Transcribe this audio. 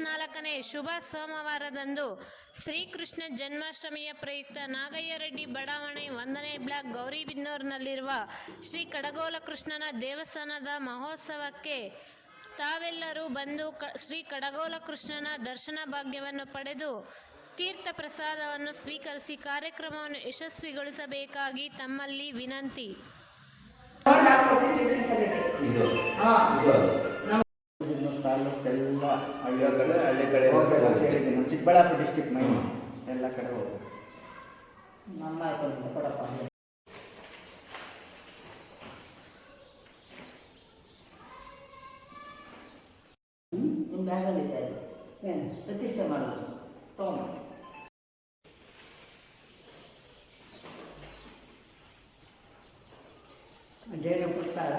ನಾಲ್ಕನೇ ಶುಭ ಸೋಮವಾರದಂದು ಶ್ರೀಕೃಷ್ಣ ಜನ್ಮಾಷ್ಟಮಿಯ ಪ್ರಯುಕ್ತ ನಾಗಯ್ಯ ರೆಡ್ಡಿ ಬಡಾವಣೆ ಒಂದನೇ ಬ್ಲಾಕ್ ಗೌರಿಬಿನ್ನೂರಿನಲ್ಲಿರುವ ಶ್ರೀ ಕಡಗೋಲ ಕೃಷ್ಣನ ದೇವಸ್ಥಾನದ ಮಹೋತ್ಸವಕ್ಕೆ ತಾವೆಲ್ಲರೂ ಬಂದು ಕ ಶ್ರೀ ಕಡಗೋಲ ಕೃಷ್ಣನ ದರ್ಶನ ಭಾಗ್ಯವನ್ನು ಪಡೆದು ತೀರ್ಥ ಪ್ರಸಾದವನ್ನು ಸ್ವೀಕರಿಸಿ ಕಾರ್ಯಕ್ರಮವನ್ನು ಯಶಸ್ವಿಗೊಳಿಸಬೇಕಾಗಿ ತಮ್ಮಲ್ಲಿ ವಿನಂತಿ. ತಾಲೂಕೆಲ್ಲ ಹಳ್ಳಿ ಕಡೆ ಹಳ್ಳಿ ಕಡೆ ಹೋಗ್ಬೇಕು ಅಂತ ಹೇಳಿದ್ದೀನಿ. ಚಿಕ್ಕಬಳ್ಳಾಪುರ ಡಿಸ್ಟಿಕ್ ಮೈ ಎಲ್ಲ ಕಡೆ ಹೋಗ್ಬೇಕು. ನನ್ನ ಆಯ್ತು ಕೊಡಪ್ಪ ಅಂದ್ರೆ. ನಿಮ್ಮ ಬ್ಯಾಗಲ್ಲಿ ಇದೆ ಏನು? ಪ್ರತಿಷ್ಠೆ ಮಾಡೋದು. ತಗೊಂಡು ಜೇನು ಪುಸ್ತಕ